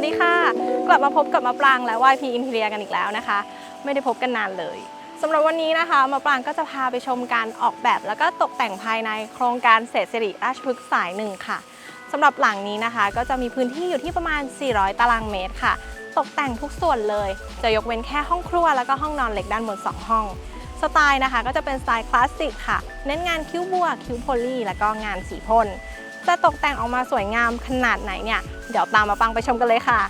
วัสดีค่ะ กลับมาพบกับมะปรางและ YP Interior กันอีกแล้วนะคะ ไม่ได้พบกันนานเลยสำหรับวันนี้นะคะมะปรางก็จะพาไปชมการออกแบบ แล้วก็ตกแต่งภายในโครงการเศรษฐสิริราชพฤกษ์สายหนึ่งค่ะสำหรับหลังนี้นะคะ ก็จะมีพื้นที่อยู่ที่ประมาณ 400 ตารางเมตรค่ะ ตกแต่งทุกส่วนเลย จะยกเว้นแค่ห้องครัวแล้วก็ห้องนอนเหล็กด้านบน 2 ห้องสไตล์นะคะก็จะเป็นสไตล์คลาสสิกค่ะ เน้นงานคิ้วบัวคิ้วโพลีแล้วก็งานสีพ่น จะตกแต่งออกมาสวยงามขนาดไหนเนี่ย เดี๋ยวตามมาปังไปชมกันเลยค่ะ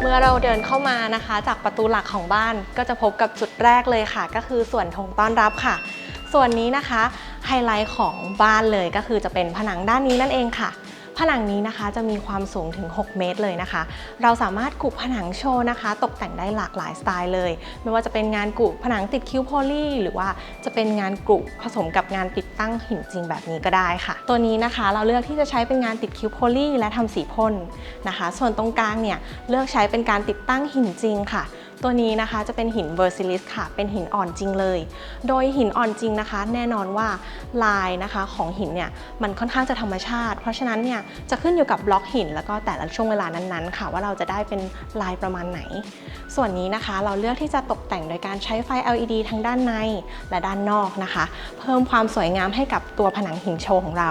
เมื่อเราเดินเข้ามานะคะ จากประตูหลักของบ้านก็จะพบกับจุดแรกเลยค่ะ ก็คือส่วนธงต้อนรับค่ะ ส่วนนี้นะคะไฮไลท์ของบ้านเลยก็คือจะเป็นผนังด้านนี้นั่นเองค่ะ ผนังนี้นะคะจะมีความสูงถึง 6 เมตรเลยนะคะ เราสามารถกุผนังโชว์นะคะ ตกแต่งได้หลากหลายสไตล์เลย ไม่ว่าจะเป็นงานกุผนังติดคิ้วโพลีหรือว่าจะเป็นงานกุผสมกับงานติดตั้งหินจริงแบบนี้ก็ได้ค่ะ ตัวนี้นะคะเราเลือกที่จะใช้เป็นงานติดคิ้วโพลีและทำสีพ่นนะคะ ส่วนตรงกลางเนี่ยเลือกใช้เป็นการติดตั้งหินจริงค่ะ ตัวนี้นะคะจะเป็นหินเวอร์ซิลิสค่ะ เป็นหินอ่อนจริงเลย โดยหินอ่อนจริงนะคะ แน่นอนว่าลายนะคะของหินเนี่ยมันค่อนข้างจะธรรมชาติ เพราะฉะนั้นเนี่ยจะขึ้นอยู่กับบล็อกหิน แล้วก็แต่ละช่วงเวลานั้นๆ ค่ะ ว่าเราจะได้เป็นลายประมาณไหน ส่วนนี้นะคะเราเลือกที่จะตกแต่งโดยการใช้ไฟ LED ทั้งด้านในและด้านนอกนะคะ เพิ่มความสวยงามให้กับตัวผนังหินโชว์ของเรา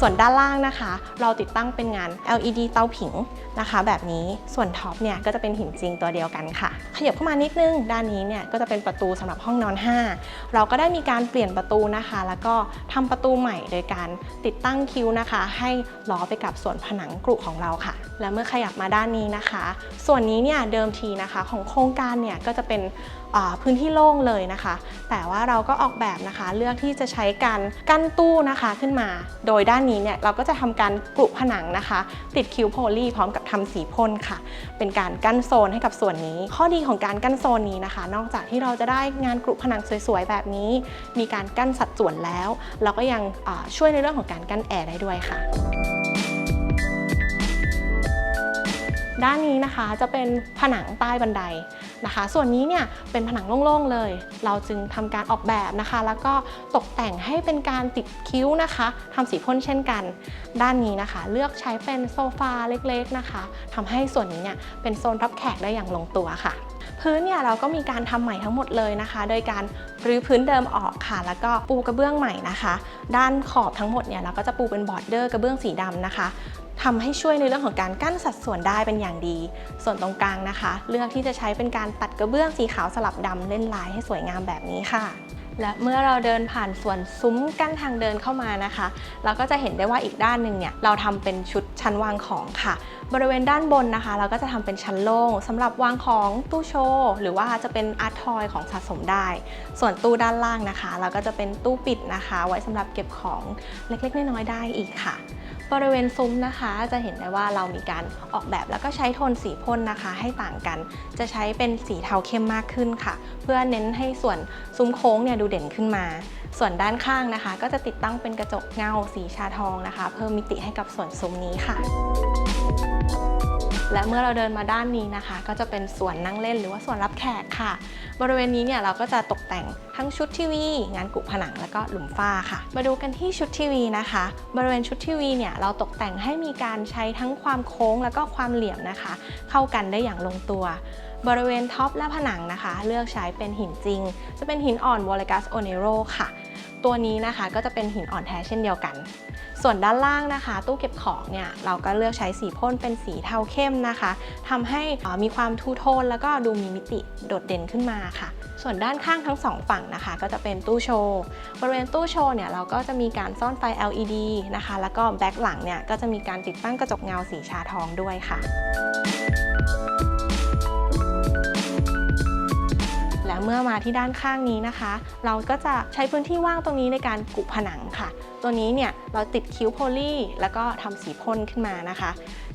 ส่วนด้านล่างนะคะ เราติดตั้งเป็นงาน LED เตาผิงนะคะ แบบนี้ส่วนท็อปเนี่ยก็จะเป็นหินจริงตัวเดียวกันค่ะ ขยับเข้ามานิดนึง ด้านนี้เนี่ยก็จะเป็นประตูสำหรับห้องนอน 5 เราก็ได้มีการเปลี่ยนประตูนะคะ แล้วก็ทำประตูใหม่โดยการติดตั้งคิ้วนะคะ ให้ล้อไปกับส่วนผนังกรุของเราค่ะ และเมื่อขยับมาด้านนี้นะคะ ส่วนนี้เนี่ยเดิมทีนะคะของโครงการเนี่ยก็จะเป็นพื้นที่โล่งเลยนะคะ แต่ว่าเราก็ออกแบบนะคะ เลือกที่จะใช้การกั้นตู้นะคะขึ้นมา โดยด้านนี้เนี่ยเราก็จะทำการกรุผนังนะคะ ติดคิวโพลีพร้อมกับทำสีพ่นค่ะ เป็นการกั้นโซนให้กับส่วนนี้ ข้อดีของการกั้นโซนนี้นะคะ นอกจากที่เราจะได้งานกรุผนังสวยๆแบบนี้ มีการกั้นสัดส่วนแล้ว เราก็ยังช่วยในเรื่องของการกั้นแอร์ได้ด้วยค่ะ ด้านนี้นะคะจะเป็นผนังใต้บันไดนะคะ ส่วนนี้เนี่ยเป็นผนังโล่งๆเลย เราจึงทำการออกแบบนะคะ แล้วก็ตกแต่งให้เป็นการติดคิ้วนะคะทำสีพ่นเช่นกัน ด้านนี้นะคะ เลือกใช้เป็นโซฟาเล็กๆนะคะทำให้ส่วนนี้เนี่ยเป็นโซนรับแขกได้อย่างลงตัวค่ะ พื้นเนี่ยเราก็มีการทำใหม่ทั้งหมดเลยนะคะ โดยการรื้อพื้นเดิมออกค่ะ แล้วก็ปูกระเบื้องใหม่นะคะ ด้านขอบทั้งหมดเนี่ยเราก็จะปูเป็นบอร์ดเดอร์กระเบื้องสีดำนะคะ ทำให้ช่วยในเรื่องของการกั้นสัดส่วนได้เป็นอย่างดี ส่วนตรงกลางนะคะ เลือกที่จะใช้เป็นการตัดกระเบื้องสีขาวสลับดำเล่นลายให้สวยงามแบบนี้ค่ะและเมื่อเราเดินผ่านส่วนซุ้มกั้นทางเดินเข้ามานะคะ เราก็จะเห็นได้ว่าอีกด้านหนึ่งเนี่ยเราทำเป็นชุดชั้นวางของค่ะ บริเวณด้านบนนะคะ เราก็จะทำเป็นชั้นโล่งสำหรับวางของตู้โชว์หรือว่าจะเป็นอาร์ตทอยของสะสมได้ ส่วนตู้ด้านล่างนะคะ เราก็จะเป็นตู้ปิดนะคะ ไว้สำหรับเก็บของเล็กๆน้อยๆได้อีกค่ะ บริเวณซุ้มนะคะ จะเห็นได้ว่าเรามีการออกแบบแล้วก็ใช้โทนสีพ่นนะคะ ให้ต่างกัน จะใช้เป็นสีเทาเข้มมากขึ้นค่ะ เพื่อเน้นให้ส่วนซุ้มโค้งเนี่ยดูเด่นขึ้นมา ส่วนด้านข้างนะคะ ก็จะติดตั้งเป็นกระจกเงาสีชาทองนะคะ เพิ่มมิติให้กับส่วนซุ้มนี้ค่ะ และเมื่อเราเดินมาด้านนี้นะคะ ก็จะเป็นส่วนนั่งเล่นหรือว่าส่วนรับแขกค่ะ บริเวณนี้เนี่ยเราก็จะตกแต่งทั้งชุดทีวี งานกุผนังแล้วก็หลุมฝ้าค่ะ มาดูกันที่ชุดทีวีนะคะ บริเวณชุดทีวีเนี่ยเราตกแต่งให้มีการใช้ทั้งความโค้งแล้วก็ความเหลี่ยมนะคะ เข้ากันได้อย่างลงตัวบริเวณท็อปและผนังนะคะ เลือกใช้เป็นหินจริง จะเป็นหินอ่อนวอลกัสโอเนโรค่ะ ตัวนี้นะคะก็จะเป็นหินอ่อนแท้เช่นเดียวกัน ส่วนด้านล่างนะคะ ตู้เก็บของเนี่ยเราก็เลือกใช้สีพ่นเป็นสีเทาเข้มนะคะทำให้อ่อมีความทูโทนแล้วก็ดูมีมิติโดดเด่นขึ้นมาค่ะ ส่วนด้านข้างทั้งสองฝั่งนะคะ ก็จะเป็นตู้โชว์บริเวณตู้โชว์เนี่ยเราก็จะมีการซ่อนไฟ LED นะคะ แล้วก็แบ็คหลังเนี่ยก็จะมีการติดตั้งกระจกเงาสีชาทองด้วยค่ะ เมื่อมาที่ด้านข้างนี้นะคะ เราก็จะใช้พื้นที่ว่างตรงนี้ในการกุผนังค่ะ ตัวนี้เนี่ยเราติดคิ้วโพลีแล้วก็ทำสีพ่นขึ้นมานะคะ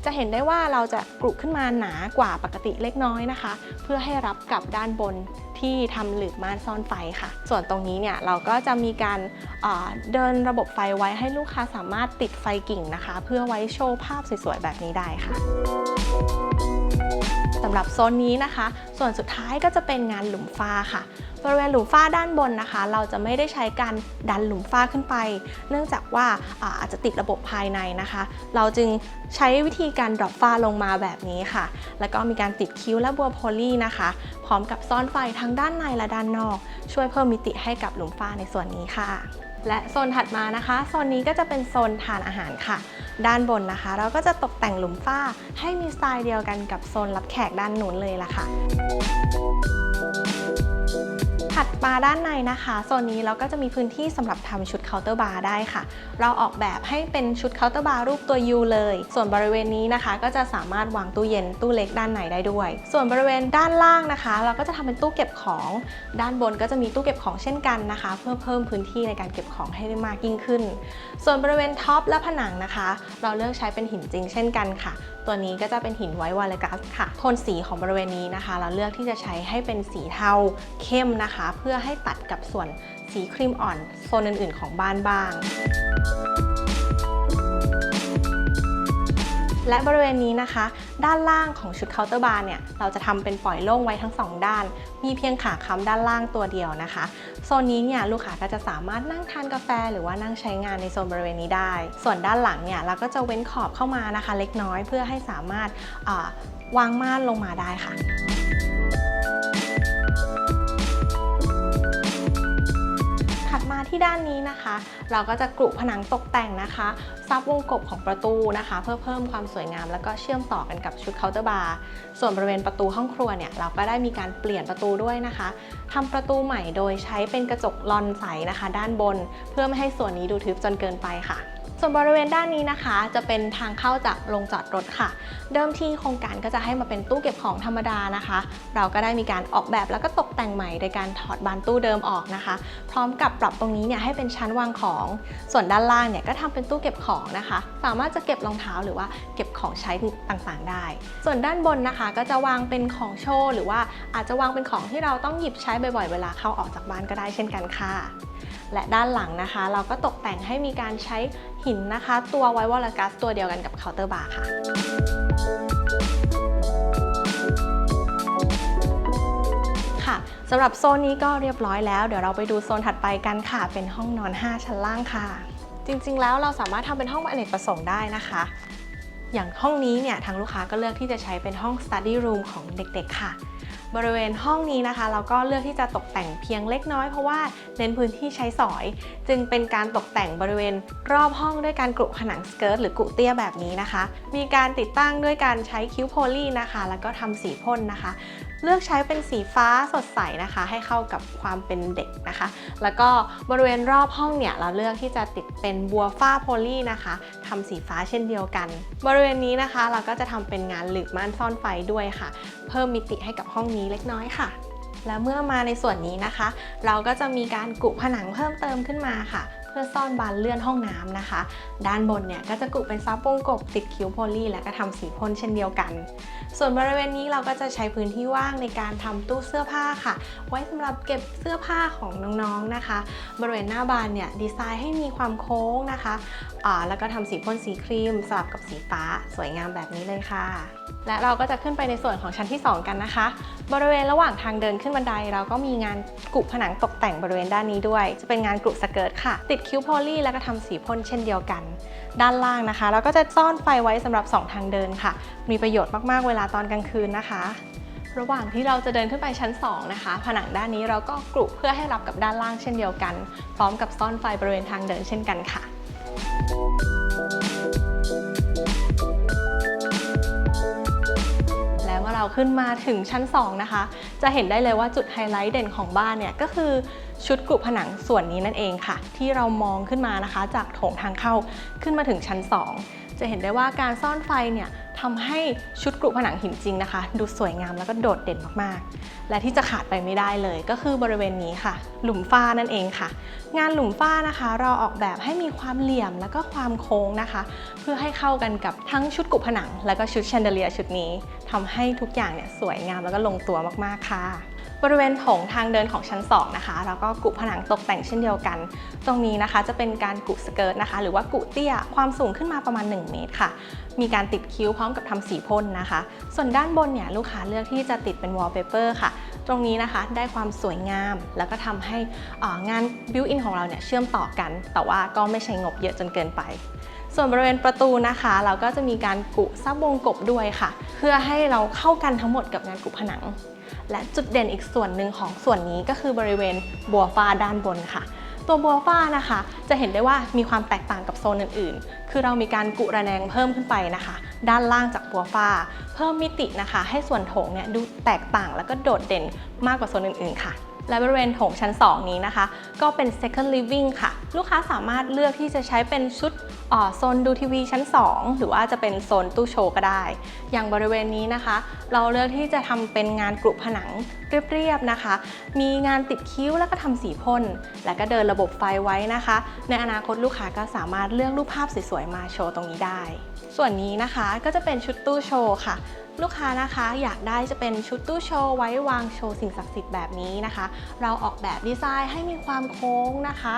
จะเห็นได้ว่าเราจะกรุขึ้นมาหนากว่าปกติเล็กน้อยนะคะ เพื่อให้รับกับด้านบนที่ทำหลืบม่านซ่อนไฟค่ะ ส่วนตรงนี้เนี่ยเราก็จะมีการเอ่อเดินระบบไฟไว้ให้ลูกค้าสามารถติดไฟกิ่งนะคะ เพื่อไว้โชว์ภาพสวยๆแบบนี้ได้ค่ะ สำหรับโซนนี้นะคะ ส่วนสุดท้ายก็จะเป็นงานหลุมฟ้าค่ะ บริเวณหลุมฟ้าด้านบนนะคะ เราจะไม่ได้ใช้การดันหลุมฟ้าขึ้นไป เนื่องจากว่าอาจจะติดระบบภายในนะคะ เราจึงใช้วิธีการดรอปฟ้าลงมาแบบนี้ค่ะ แล้วก็มีการติดคิ้วและบัวโพลีนะคะ พร้อมกับซ่อนไฟทั้งด้านในและด้านนอก ช่วยเพิ่มมิติให้กับหลุมฟ้าในส่วนนี้ค่ะและโซนถัดมานะคะ โซนนี้ก็จะเป็นโซนทานอาหารค่ะ ด้านบนนะคะ เราก็จะตกแต่งหลุมฝ้าให้มีสไตล์เดียวกันกับโซนรับแขกด้านนู้นเลยล่ะค่ะ ถัดมาด้านในนะคะโซนนี้เราก็จะมีพื้นที่สำหรับทำชุดเคาน์เตอร์บาร์ได้ค่ะ เราออกแบบให้เป็นชุดเคาน์เตอร์บาร์รูปตัว U เลย ส่วนบริเวณนี้นะคะ ก็จะสามารถวางตู้เย็นตู้เล็กด้านในได้ด้วย ส่วนบริเวณด้านล่างนะคะ เราก็จะทำเป็นตู้เก็บของ ด้านบนก็จะมีตู้เก็บของเช่นกันนะคะ เพื่อเพิ่มพื้นที่ในการเก็บของให้ได้มากยิ่งขึ้น ส่วนบริเวณท็อปและผนังนะคะ เราเลือกใช้เป็นหินจริงเช่นกันค่ะ ตัวนี้ก็จะเป็นหินไวท์วาเลกัสค่ะโทนสีของบริเวณนี้นะคะ เราเลือกที่จะใช้ให้เป็นสีเทาเข้มนะคะ เพื่อให้ตัดกับส่วนสีครีมอ่อนโซนอื่นๆ ของบ้านบ้าง และบริเวณนี้นะคะ ด้านล่างของชุดเคาน์เตอร์บาร์เนี่ยเราจะทำเป็นปล่อยโล่งไว้ทั้งสองด้าน มีเพียงขาค้ำด้านล่างตัวเดียวนะคะ โซนนี้เนี่ยลูกค้าก็จะสามารถนั่งทานกาแฟ หรือว่านั่งใช้งานในโซนบริเวณนี้ได้ ส่วนด้านหลังเนี่ยเราก็จะเว้นขอบเข้ามานะคะ เล็กน้อยเพื่อให้สามารถวางม่านลงมาได้ค่ะ ที่ด้านนี้นะคะ เราก็จะกรุผนังตกแต่งนะคะซับวงกบของประตูนะคะ เพื่อเพิ่มความสวยงาม แล้วก็เชื่อมต่อกันกับชุดเคาน์เตอร์บาร์ส่วนบริเวณประตูห้องครัวเนี่ยเราก็ได้มีการเปลี่ยนประตูด้วยนะคะทำประตูใหม่โดยใช้เป็นกระจกลอนใสนะคะ ด้านบน เพื่อไม่ให้ส่วนนี้ดูทึบจนเกินไปค่ะ ส่วนบริเวณด้านนี้นะคะ จะเป็นทางเข้าจากโรงจอดรถค่ะ เดิมทีโครงการก็จะให้มาเป็นตู้เก็บของธรรมดานะคะ เราก็ได้มีการออกแบบแล้วก็ตกแต่งใหม่โดยการถอดบานตู้เดิมออกนะคะ พร้อมกับปรับตรงนี้เนี่ยให้เป็นชั้นวางของ ส่วนด้านล่างเนี่ยก็ทำเป็นตู้เก็บของนะคะ สามารถจะเก็บรองเท้าหรือว่าเก็บของใช้ต่างๆ ได้ ส่วนด้านบนนะคะ ก็จะวางเป็นของโชว์หรือว่าอาจจะวางเป็นของที่เราต้องหยิบใช้บ่อยๆ เวลาเข้าออกจากบ้านก็ได้เช่นกันค่ะ และด้านหลังนะคะ เราก็ตกแต่งให้มีการใช้หินนะคะ ตัวไวท์วอลกัสตัวเดียวกันกับเคาน์เตอร์บาร์ค่ะค่ะสำหรับโซนนี้ก็เรียบร้อยแล้ว เดี๋ยวเราไปดูโซนถัดไปกันค่ะ เป็นห้องนอน 5 ชั้นล่างค่ะ จริงๆ แล้วเราสามารถทำเป็นห้องอเนกประสงค์ได้นะคะ อย่างห้องนี้เนี่ยทางลูกค้าก็เลือกที่จะใช้เป็นห้อง study room ของเด็กๆค่ะ บริเวณห้องนี้นะคะ เราก็เลือกที่จะตกแต่งเพียงเล็กน้อยเพราะว่าเน้นพื้นที่ใช้สอย จึงเป็นการตกแต่งบริเวณรอบห้องด้วยการกรุผนังสเกิร์ตหรือกรุเตี้ยแบบนี้นะคะ มีการติดตั้งด้วยการใช้คิ้วโพลีนะคะ แล้วก็ทำสีพ่นนะคะ เลือกใช้เป็นสีฟ้าสดใสนะคะ ให้เข้ากับความเป็นเด็กนะคะ แล้วก็บริเวณรอบห้องเนี่ยเราเลือกที่จะติดเป็นบัวฟ้าโพลีนะคะทำสีฟ้าเช่นเดียวกัน บริเวณนี้นะคะ เราก็จะทำเป็นงานหลืบม่านซ่อนไฟด้วยค่ะ เพิ่มมิติให้กับห้องนี้เล็กน้อยค่ะและเมื่อมาในส่วนนี้นะคะ เราก็จะมีการกุผนังเพิ่มเติมขึ้นมาค่ะ พื่อซ่อนบานเลื่อนห้องน้ำนะคะ ด้านบนเนี่ยก็จะกุเป็นซับวงกบติดคิ้วโพลีและก็ทำสีพ่นเช่นเดียวกัน ส่วนบริเวณนี้เราก็จะใช้พื้นที่ว่างในการทำตู้เสื้อผ้าค่ะ ไว้สำหรับเก็บเสื้อผ้าของน้องๆนะคะ บริเวณหน้าบานเนี่ยดีไซน์ให้มีความโค้งนะคะอ่าแล้วก็ทำสีพ่นสีครีมสลับกับสีฟ้า สวยงามแบบนี้เลยค่ะ และเราก็จะขึ้นไปในส่วนของชั้นที่ 2 กันนะคะ บริเวณระหว่างทางเดินขึ้นบันได เราก็มีงานกรุผนังตกแต่งบริเวณด้านนี้ด้วย จะเป็นงานกรุสเกิร์ตค่ะ ติดคิ้วโพลีแล้วก็ทำสีพ่นเช่นเดียวกัน ด้านล่างนะคะ เราก็จะซ่อนไฟไว้สำหรับ 2 ทางเดินค่ะ มีประโยชน์มากๆเวลาตอนกลางคืนนะคะ ระหว่างที่เราจะเดินขึ้นไปชั้น 2 นะคะ ผนังด้านนี้เราก็กรุเพื่อให้รับกับด้านล่างเช่นเดียวกัน พร้อมกับซ่อนไฟบริเวณทางเดินเช่นกันค่ะ เราขึ้นมาถึงชั้น 2 นะคะ จะเห็นได้เลยว่าจุดไฮไลท์เด่นของบ้านเนี่ยก็คือชุดกรุผนังส่วนนี้นั่นเองค่ะ ที่เรามองขึ้นมานะคะ จากโถงทางเข้าขึ้นมาถึงชั้น 2 จะเห็นได้ว่าการซ่อนไฟเนี่ย ทำให้ชุดกรุผนังหินจริงนะคะ ดูสวยงามแล้วก็โดดเด่นมากๆ และที่จะขาดไปไม่ได้เลย ก็คือบริเวณนี้ค่ะ หลุมฝ้านั่นเองค่ะ งานหลุมฝ้านะคะ เราออกแบบให้มีความเหลี่ยมแล้วก็ความโค้งนะคะ เพื่อให้เข้ากันกับทั้งชุดกรุผนัง แล้วก็ชุดแชนเดเลียชุดนี้ทำให้ทุกอย่างเนี่ยสวยงามแล้วก็ลงตัวมากๆค่ะ บริเวณโถงทางเดินของชั้น 2 นะคะ แล้วก็กุผนังตกแต่งเช่นเดียวกัน ตรงนี้นะคะจะเป็นการกุสเกิร์ตนะคะ หรือว่ากุเตี้ยความสูงขึ้นมาประมาณ 1 เมตรค่ะ มีการติดคิ้วพร้อมกับทำสีพ่นนะคะ ส่วนด้านบนเนี่ยลูกค้าเลือกที่จะติดเป็นวอลเปเปอร์ค่ะ ตรงนี้นะคะได้ความสวยงาม แล้วก็ทำให้งานบิวอินของเราเนี่ยเชื่อมต่อกัน แต่ว่าก็ไม่ใช้งบเยอะจนเกินไปส่วนบริเวณประตูนะคะ เราก็จะมีการกุซับวงกบด้วยค่ะ เพื่อให้เราเข้ากันทั้งหมดกับงานกุผนัง และจุดเด่นอีกส่วนหนึ่งของส่วนนี้ก็คือบริเวณบัวฟ้าด้านบนค่ะ ตัวบัวฟ้านะคะ จะเห็นได้ว่ามีความแตกต่างกับโซนอื่นๆ คือเรามีการกุระแนงเพิ่มขึ้นไปนะคะ ด้านล่างจากบัวฟ้า เพิ่มมิตินะคะ ให้ส่วนโถงเนี่ยดูแตกต่างแล้วก็โดดเด่นมากกว่าโซนอื่นๆค่ะและบริเวณโถงชั้น 2 นี้นะคะ ก็เป็น second living ค่ะ ลูกค้าสามารถเลือกที่จะใช้เป็นชุดโซนดูทีวีชั้น 2 หรือว่าจะเป็นโซนตู้โชว์ก็ได้ อย่างบริเวณนี้นะคะ เราเลือกที่จะทำเป็นงานกรุผนังเรียบๆนะคะ มีงานติดคิ้วแล้วก็ทำสีพ่น แล้วก็เดินระบบไฟไว้นะคะ ในอนาคตลูกค้าก็สามารถเลือกรูปภาพสวยๆมาโชว์ตรงนี้ได้ ส่วนนี้นะคะก็จะเป็นชุดตู้โชว์ค่ะลูกค้านะคะอยากได้จะเป็นชุดตู้โชว์ไว้วางโชว์สิ่งศักดิ์สิทธิ์แบบนี้นะคะ เราออกแบบดีไซน์ให้มีความโค้งนะคะ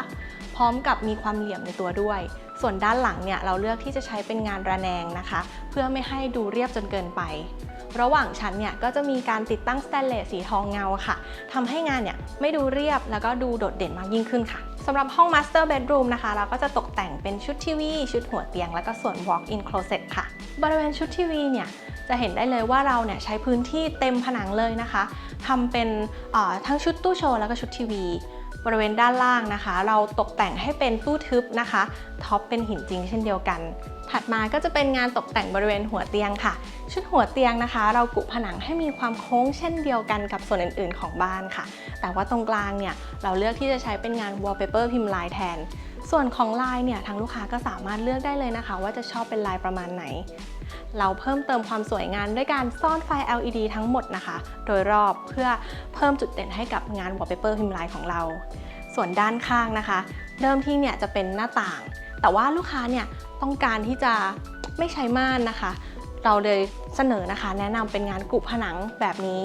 พร้อมกับมีความเหลี่ยมในตัวด้วย ส่วนด้านหลังเนี่ยเราเลือกที่จะใช้เป็นงานระแนงนะคะ เพื่อไม่ให้ดูเรียบจนเกินไประหว่างชั้นเนี่ยก็จะมีการติดตั้งสแตนเลสสีทองเงาค่ะทำให้งานเนี่ยไม่ดูเรียบแล้วก็ดูโดดเด่นมากยิ่งขึ้นค่ะสำหรับห้อง Master Bedroom นะคะ เราก็จะตกแต่งเป็นชุดทีวี ชุดหัวเตียง แล้วก็ส่วน Walk-in Closet ค่ะ บริเวณชุดทีวีเนี่ยจะเห็นได้เลยว่าเราเนี่ยใช้พื้นที่เต็มผนังเลยนะคะทำเป็นทั้งชุดตู้โชว์แล้วก็ชุดทีวี บริเวณด้านล่างนะคะ เราตกแต่งให้เป็นตู้ทึบนะคะท็อปเป็นหินจริงเช่นเดียวกัน ถัดมาก็จะเป็นงานตกแต่งบริเวณหัวเตียงค่ะ ชุดหัวเตียงนะคะ เรากุผนังให้มีความโค้งเช่นเดียวกันกับส่วนอื่นๆ ของบ้านค่ะ แต่ว่าตรงกลางเนี่ยเราเลือกที่จะใช้เป็นงาน wallpaper พิมพ์ลายแทนส่วนของลายเนี่ยทางลูกค้าก็สามารถเลือกได้เลยนะคะ ว่าจะชอบเป็นลายประมาณไหน เราเพิ่มเติมความสวยงามด้วยการซ่อนไฟ LED ทั้งหมดนะคะ โดยรอบเพื่อเพิ่มจุดเด่นให้กับงาน wallpaper พิมพ์ลายของเรา ส่วนด้านข้างนะคะ เดิมที่เนี่ยจะเป็นหน้าต่าง แต่ว่าลูกค้าเนี่ยต้องการที่จะไม่ใช้ม่านนะคะ เราเลยเสนอนะคะ แนะนำเป็นงานกุผนังแบบนี้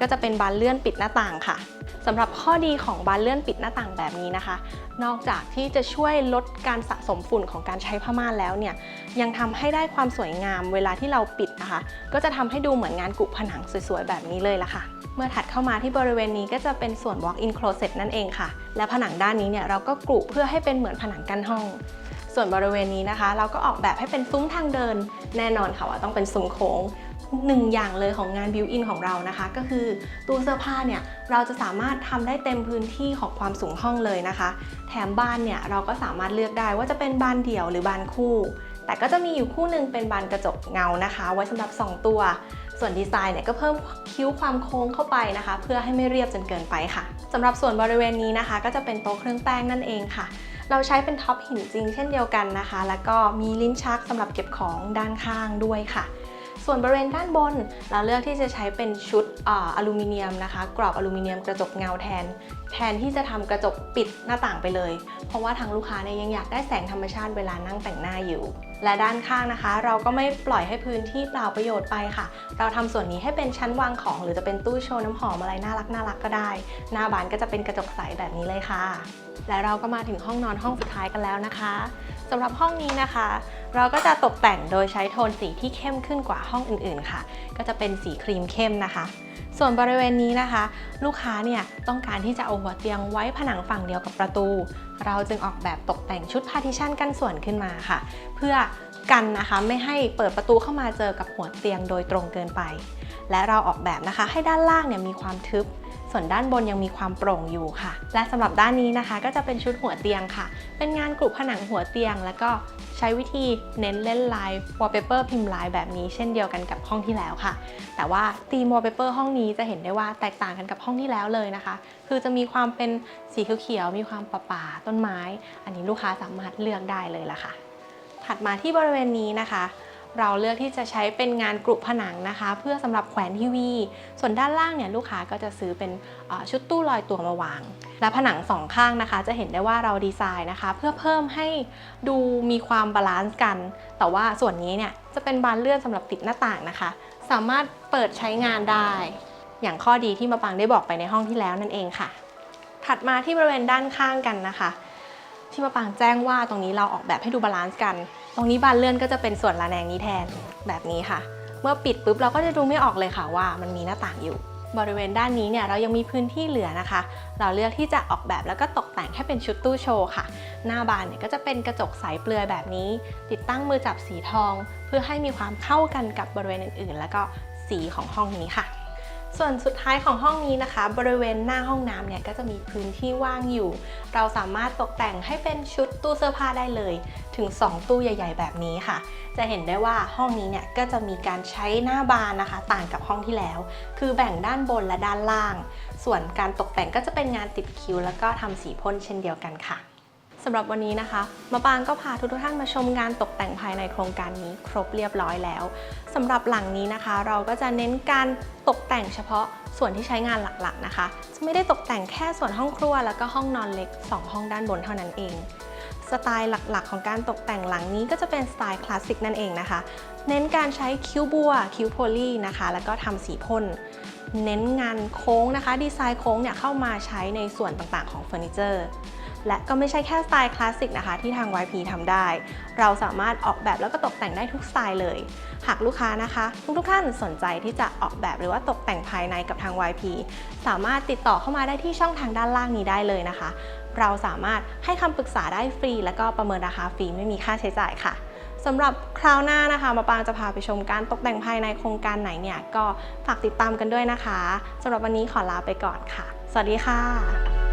ก็จะเป็นบานเลื่อนปิดหน้าต่างค่ะ สำหรับข้อดีของบานเลื่อนปิดหน้าต่างแบบนี้นะคะ นอกจากที่จะช่วยลดการสะสมฝุ่นของการใช้ผ้าม่านแล้วเนี่ยยังทำให้ได้ความสวยงามเวลาที่เราปิดนะคะ ก็จะทำให้ดูเหมือนงานกุผนังสวยๆ แบบนี้เลยละค่ะเมื่อถัดเข้ามาที่บริเวณนี้ก็จะเป็นส่วน walk-in closet นั่นเองค่ะ และผนังด้านนี้เนี่ยเราก็กรุเพื่อให้เป็นเหมือนผนังกั้นห้อง ส่วนบริเวณนี้นะคะ เราก็ออกแบบให้เป็นซุ้มทางเดิน แน่นอนค่ะว่าต้องเป็นซุ้มโค้ง หนึ่งอย่างเลยของงานบิวอินของเรานะคะ ก็คือตู้เสื้อผ้าเนี่ยเราจะสามารถทำได้เต็มพื้นที่ของความสูงห้องเลยนะคะ แถมบานเนี่ยเราก็สามารถเลือกได้ว่าจะเป็นบานเดี่ยวหรือบานคู่ แต่ก็จะมีอยู่คู่หนึ่งเป็นบานกระจกเงานะคะ ไว้สำหรับ 2 ตัว ส่วนดีไซน์เนี่ยก็เพิ่มคิ้วความโค้งเข้าไปนะคะ เพื่อให้ไม่เรียบจนเกินไปค่ะสำหรับส่วนบริเวณนี้นะคะ ก็จะเป็นโต๊ะเครื่องแป้งนั่นเองค่ะเราใช้เป็นท็อปหินจริงเช่นเดียวกันนะคะ แล้วก็มีลิ้นชักสำหรับเก็บของด้านข้างด้วยค่ะ ส่วนบริเวณด้านบนเราเลือกที่จะใช้เป็นชุดออลูมิเนียมนะคะ กรอบอลูมิเนียมกระจกเงาแทน แทนที่จะทำกระจกปิดหน้าต่างไปเลย เพราะว่าทางลูกค้าเนี่ยยังอยากได้แสงธรรมชาติเวลานั่งแต่งหน้าอยู่ และด้านข้างนะคะ เราก็ไม่ปล่อยให้พื้นที่เปล่าประโยชน์ไปค่ะ เราทำส่วนนี้ให้เป็นชั้นวางของ หรือจะเป็นตู้โชว์น้ำหอมอะไรน่ารักน่ารักก็ได้ หน้าบานก็จะเป็นกระจกใสแบบนี้เลยค่ะ และเราก็มาถึงห้องนอนห้องสุดท้ายกันแล้วนะคะ สำหรับห้องนี้นะคะ เราก็จะตกแต่งโดยใช้โทนสีที่เข้มขึ้นกว่าห้องอื่นๆค่ะ ก็จะเป็นสีครีมเข้มนะคะ ส่วนบริเวณนี้นะคะ ลูกค้าเนี่ยต้องการที่จะเอาหัวเตียงไว้ผนังฝั่งเดียวกับประตู เราจึงออกแบบตกแต่งชุดพาร์ติชันกันส่วนขึ้นมาค่ะ เพื่อกันนะคะไม่ให้เปิดประตูเข้ามาเจอกับหัวเตียงโดยตรงเกินไป และเราออกแบบนะคะให้ด้านล่างเนี่ยมีความทึบ ส่วนด้านบนยังมีความโปร่งอยู่ค่ะ และสำหรับด้านนี้นะคะ ก็จะเป็นชุดหัวเตียงค่ะ เป็นงานกรุผนังหัวเตียง แล้วก็ใช้วิธีเน้นเล่นลาย wallpaper พิมพ์ลายแบบนี้เช่นเดียวกันกับห้องที่แล้วค่ะ แต่ว่าธีม wallpaper ห้องนี้จะเห็นได้ว่าแตกต่างกันกับห้องที่แล้วเลยนะคะ คือจะมีความเป็นสีเขียวๆมีความป่าๆต้นไม้ อันนี้ลูกค้าสามารถเลือกได้เลยละค่ะ ถัดมาที่บริเวณนี้นะคะ เราเลือกที่จะใช้เป็นงานกรุผนังนะคะ เพื่อสำหรับแขวนทีวี ส่วนด้านล่างเนี่ยลูกค้าก็จะซื้อเป็นชุดตู้ลอยตัวมาวาง และผนังสองข้างนะคะ จะเห็นได้ว่าเราดีไซน์นะคะ เพื่อเพิ่มให้ดูมีความบาลานซ์กัน แต่ว่าส่วนนี้เนี่ยจะเป็นบานเลื่อนสำหรับติดหน้าต่างนะคะ สามารถเปิดใช้งานได้ อย่างข้อดีที่มาปางได้บอกไปในห้องที่แล้วนั่นเองค่ะ ถัดมาที่บริเวณด้านข้างกันนะคะ ที่มาปางแจ้งว่าตรงนี้เราออกแบบให้ดูบาลานซ์กัน ตรงนี้บานเลื่อนก็จะเป็นส่วนระแนงนี้แทนแบบนี้ค่ะ เมื่อปิดปุ๊บเราก็จะดูไม่ออกเลยค่ะว่ามันมีหน้าต่างอยู่ บริเวณด้านนี้เนี่ยเรายังมีพื้นที่เหลือนะคะ เราเลือกที่จะออกแบบแล้วก็ตกแต่งให้เป็นชุดตู้โชว์ค่ะ หน้าบานเนี่ยก็จะเป็นกระจกใสเปลือยแบบนี้ ติดตั้งมือจับสีทอง เพื่อให้มีความเข้ากันกับบริเวณอื่น ๆ แล้วก็สีของห้องนี้ค่ะ ส่วนสุดท้ายของห้องนี้นะคะ บริเวณหน้าห้องน้ำเนี่ยก็จะมีพื้นที่ว่างอยู่ เราสามารถตกแต่งให้เป็นชุดตู้เสื้อผ้าได้เลย ถึง 2 ตู้ใหญ่ ๆ แบบนี้ค่ะ จะเห็นได้ว่าห้องนี้เนี่ยก็จะมีการใช้หน้าบานนะคะ ต่างกับห้องที่แล้ว คือแบ่งด้านบนและด้านล่าง ส่วนการตกแต่งก็จะเป็นงานติดคิ้วแล้วก็ทำสีพ่นเช่นเดียวกันค่ะ สำหรับวันนี้นะคะ มาปางก็พาทุกท่านมาชมงานตกแต่งภายในโครงการนี้ครบเรียบร้อยแล้วสำหรับหลังนี้นะคะ เราก็จะเน้นการตกแต่งเฉพาะส่วนที่ใช้งานหลักๆนะคะ จะไม่ได้ตกแต่งแค่ส่วนห้องครัว แล้วก็ห้องนอนเล็ก 2 ห้องด้านบนเท่านั้นเอง สไตล์หลักๆ ของการตกแต่งหลังนี้ก็จะเป็นสไตล์คลาสสิกนั่นเองนะคะ เน้นการใช้คิ้วบัว คิ้วโพลีนะคะ แล้วก็ทำสีพ่นเน้นงานโค้งนะคะ ดีไซน์โค้งเนี่ยเข้ามาใช้ในส่วนต่างๆของเฟอร์นิเจอร์ และก็ไม่ใช่แค่สไตล์คลาสสิกนะคะที่ทาง YP ทำได้ เราสามารถออกแบบแล้วก็ตกแต่งได้ทุกสไตล์เลย หากลูกค้านะคะ ทุกๆท่านสนใจที่จะออกแบบหรือว่าตกแต่งภายในกับทาง YP สามารถติดต่อเข้ามาได้ที่ช่องทางด้านล่างนี้ได้เลยนะคะ เราสามารถให้คำปรึกษาได้ฟรี แล้วก็ประเมินราคาฟรีไม่มีค่าใช้จ่ายค่ะสำหรับคราวหน้านะคะ มาปางจะพาไปชมการตกแต่งภายในโครงการไหนเนี่ย ก็ฝากติดตามกันด้วยนะคะสำหรับวันนี้ขอลาไปก่อนค่ะ สวัสดีค่ะ